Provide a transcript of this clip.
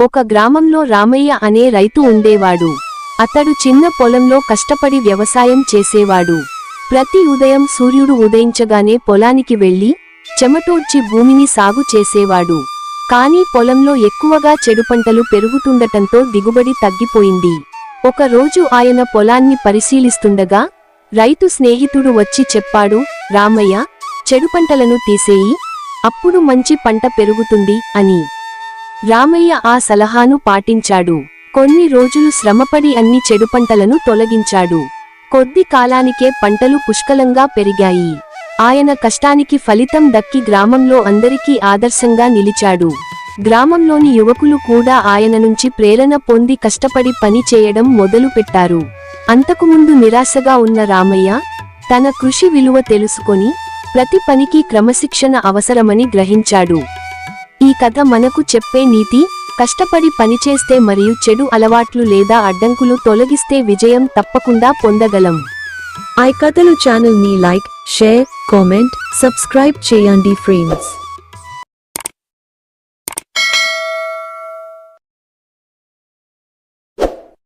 ఒక గ్రామంలో రామయ్య అనే రైతు ఉండేవాడు. అతడు చిన్న పొలంలో కష్టపడి వ్యవసాయం చేసేవాడు. ప్రతి ఉదయం సూర్యుడు ఉదయించగానే పొలానికి వెళ్ళి చెమటోడ్చి భూమిని సాగు చేసేవాడు. కానీ పొలంలో ఎక్కువగా చెడు పంటలు పెరుగుతుండటంతో దిగుబడి తగ్గిపోయింది. ఒక రోజు ఆయన పొలాన్ని పరిశీలిస్తుండగా రైతు స్నేహితుడు వచ్చి చెప్పాడు రామయ్య చెడు పంటలను తీసేయి. అప్పుడు మంచి పంట పెరుగుతుంది అని. రామయ్య ఆ సలహాను పాటించాడు. కొన్ని రోజులు శ్రమపడి అన్ని చెడు పంటలను తొలగించాడు. కొద్ది కాలానికే పంటలు పుష్కలంగా పెరిగాయి. ఆయన కష్టానికి ఫలితం దక్కి గ్రామంలో అందరికీ ఆదర్శంగా నిలిచాడు. గ్రామంలోని యువకులు కూడా ఆయన నుంచి ప్రేరణ పొంది కష్టపడి పని చేయడం మొదలుపెట్టారు. అంతకుముందు నిరాశగా ఉన్న రామయ్య తన కృషి విలువ తెలుసుకొని ప్రతి పనికి క్రమశిక్షణ అవసరమని గ్రహించాడు. ఈ కథ మనకు చెప్పే నీతి కష్టపడి పనిచేస్తే మరియు చెడు అలవాట్లు లేదా అడ్డంకులు తొలగిస్తే విజయం తప్పకుండా పొందగలం. ఐ కథలు ఛానల్ని లైక్ షేర్ కామెంట్ సబ్స్క్రైబ్ చేయండి ఫ్రెండ్స్.